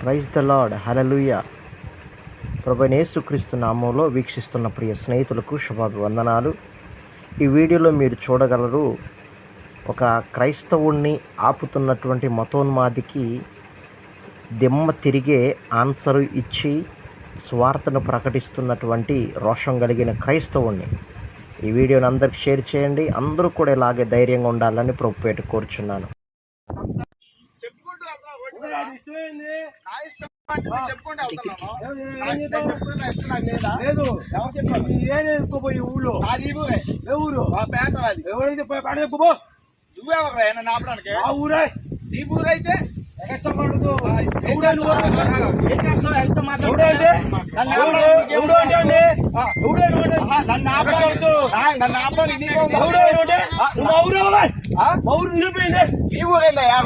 Praise the Lord hallelujah ప్రభనేసుక్రీస్తు నామంలో వీక్షిస్తున్న ప్రియ స్నేహితులకు శుభాభివందనాలు. ఈ వీడియోలో మీరు చూడగలరు ఒక క్రైస్తవుణ్ణి ఆపుతున్నటువంటి మతోన్మాదికి దిమ్మ తిరిగే ఆన్సరు ఇచ్చి స్వార్థను ప్రకటిస్తున్నటువంటి రోషం కలిగిన క్రైస్తవుణ్ణి. ఈ వీడియోని అందరికి షేర్ చేయండి అందరూ కూడా ఇలాగే ధైర్యంగా ఉండాలని ప్రభుపేట కోరుచున్నాను. లేదా? లేదు. ఎవరు చెప్పారు? ఏం ఎత్తుకోపోయి ఊళ్ళో. అది ఆ పేట ఎవరైతే పాట నువ్వెవరు నన్ను ఆపడానికి? ఆ ఊరే. ఈ ఊరైతే? మాట్లాడుతున్నావు? ఎవడంటే నన్ను ఎవడు ఆపడానికి ఎవడు అంటే? అండి ఆ, ఎవడు అంటే? ఆహా, నన్ను ఆపడానికి ఆ, నన్ను ఆపడానికి నీకే ఎవరు? నిలిపోయింది ఈ ఊరేందా ఆ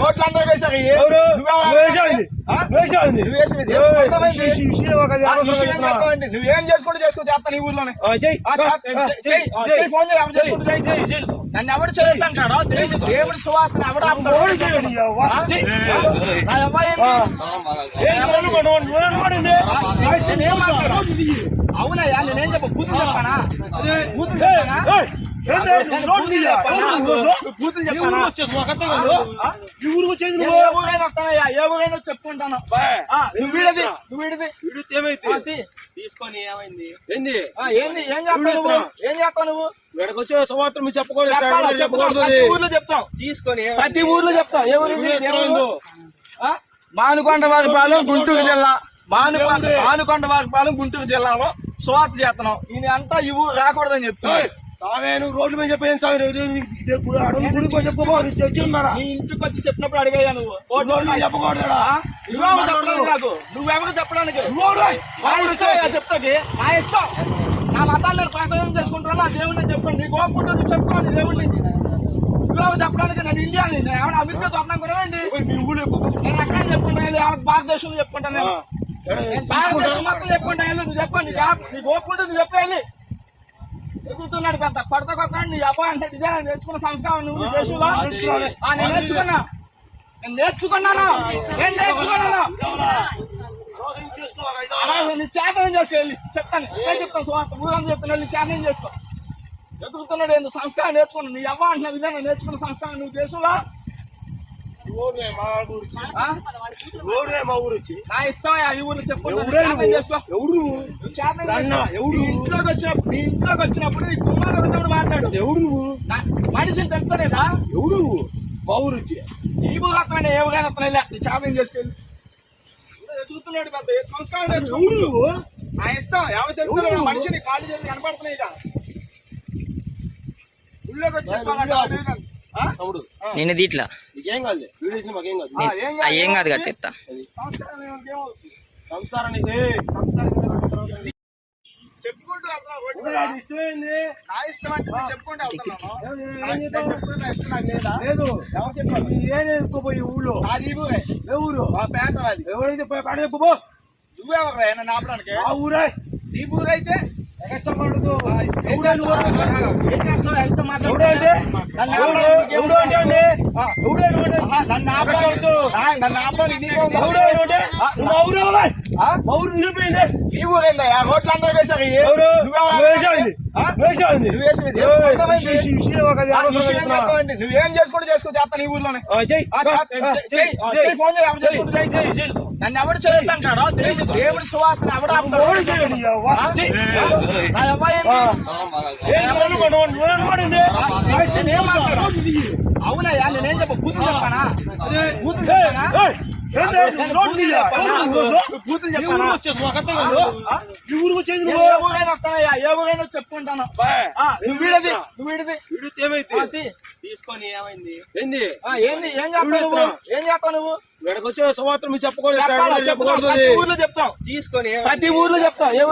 నువ్వు చేసుకుంటూ చేస్తాను ఈ ఊర్లోనే? ఫోన్ చేయి. నన్ను ఎవడు దేవుడు సువార్తను ఎవడు? అవునయ్యా నేనేం చెప్ప బూతులు చెప్పానా? బూతులు చెప్పానా? మీద చెప్పానా? ఈ ఊరికి వచ్చేది నువ్వు. వస్తానయ్యా ఊరైనా చెప్పుకుంటాను. ఆ, నువ్వు వీడది నువ్వు వీడిది. వీడితే ఏమైతే. తీసుకొని ఏమైంది? ఏంది? ఆ, ఏంది? ఏం చేస్తావు నువ్వు. ఏం చేస్తావు నువ్వు? వచ్చే మీరు చెప్పకూడదు. చెప్పకూడదు ప్రతి ఊర్లో చెప్తాం తీసుకొని ప్రతి ఊర్లో చెప్తాం ఏ ఊరు? ఇది? ఏ ఊరు? ఏమైందో? ఆ? మానుకొండ వారిపాలెం గుంటూరు జిల్లా. మానుకొండ మానుకొండ వారిపాలెం గుంటూరు జిల్లాలో స్వాతి చేతనం ఇది అంతా ఈ ఊరు రాకూడదని చెప్తా నువ్వు రోడ్డు మీద చెప్పేది అడవి గుడికి పోయి చెప్పుకో నీ చర్చి ఉందాడా నీ ఇంటికి వచ్చి చెప్పినప్పుడు అడిగాయా నువ్వు? రోడ్డు మీద చెప్పకూడదురా. నువ్వెవరు చెప్పడానికి నాకు. నువ్వెవరు చెప్పడానికి? చెప్తాకి. నా ఇష్టం. నా మతాన్ని నేను ప్రకటన చేసుకుంటున్నా దేవుడిని చెప్పండి నీ గోపుకుంటూ నువ్వు చెప్పుకో నీ దేవుడిని. నువ్వెవరు చెప్పడానికి? నేను ఇండియాని. నేను ఏమైనా అమెరికా తప్పడం కూడా అండి నేను ఎక్కడ చెప్పుకుంటాను భారతదేశంలో చెప్పుకుంటాను భారతదేశం మొత్తం చెప్పుకుంటాను నువ్వు చెప్పండి నీ కా- నీ గోపుకుంటూ నువ్వు చెప్పేయాలి ఎదుగుతున్నాడు కదా కొడత కొత్త నీ అబ్బాయి అంటే ఇదే నేర్చుకున్న సంస్కారం నువ్వు దేశంలో నేను నేర్చుకున్నా. నేను నేర్చుకున్నాను? నేను నేర్చుకున్నాను? నీ చేతనం చేసుకోవాలి చెప్తాను. నేను చెప్తాను సువార్త ఊరంతా చెప్తాను. నీ చేతనం చేసుకో? ఎదుగుతున్నాడు సంస్కారం నేర్చుకున్నాను. నీ అవ్వ అంటున్న విధంగా నేర్చుకున్న సంస్కారం నువ్వు దేశంలో మా ఊరు మా ఊరు వచ్చి ఎవడే నాన్న, ఇంట్లోకి వచ్చినప్పుడు ఇంట్లోకి వచ్చినప్పుడు నీ కుమారు ఉన్నప్పుడు మాట్లాడు? ఎవడు నువ్వు నా- మనిషిని తెలుస్తలేదా? ఎవడు నువ్వు మా ఊరు వచ్చి ఈ భూగతమైన ఏ నీ చేతనం చేసుకెళ్ళి? ఎదుగుతున్నాడు పెద్ద? సంస్కారం. నువ్వు నా ఇష్టం. ఎవరు తెలుసు? మనిషిని కాళ్ళు చేసి కనపడుతున్నాయి ఇక ఊళ్ళోకి వచ్చి చెప్పాలంటే అదే కదా. ఆ? తమ్ముడు నేను దీంట్లో నీకేం కాదు వీడియో తీసిన మాకేం కాదు ఆ, ఏం ఏం కాదు కదా. ఏమవుతుంది? సంస్కారానికి చెప్పుకుంటూ చెప్పుకుంటూ ఏం- ఏం ఏం ఊళ్ళో? అది ఊరే? ఏ పేట ఎవరైతే పోయి పాట చెప్పుకో నువ్వెవరు నన్ను ఆపడానికి ఆ ఊరే. ఈ ఊరైతే ఏం? ఏం ఎవడు అంటే? ఎవడు అంటే? నన్ను ఆపడానికి ఆ, నన్ను ఆపడానికి నీకే ఉందా? ఎవడు అంటే ఆ, నువ్వు మా ఊరు ఎవరు? ఆ? మా ఊరు నిలిపోయింది రోడ్లు అందరూ వేశారు ఈ- ఎవరు? నువ్వు? వేసావింది నువ్వు చేసుకుంటూ చేసుకో చేస్తాను ఈ ఊర్లోనే? ఫోన్. నన్ను ఎవడు చేయొద్దంటాడో? దేవుడు సువార్తను ఎవడు నీ. నా. నా. అవునయ్యా నేనేం చెప్ప బూతులు చెప్పానా? ఏయ్, చెప్పానా ఊరికి వచ్చేది? నువ్వు ఊరైనా చెప్పుకుంటాను. నువ్వు వీడది నువ్వు వీడిది. వీడితే తీ. తీసుకొని ఏమైంది? ఏంది? ఏం చేస్తావు నువ్వు? ఏం చేస్తావు నువ్వు? వీడికి వచ్చే సంవత్సరం మీరు చెప్పకూడదు చెప్పాలా? ఎక్కడ చెప్పుకో. చెప్పకూడదు? ప్రతి ఊర్లో చెప్తాం తీసుకొని ప్రతి ఊర్లో చెప్తాం ఏ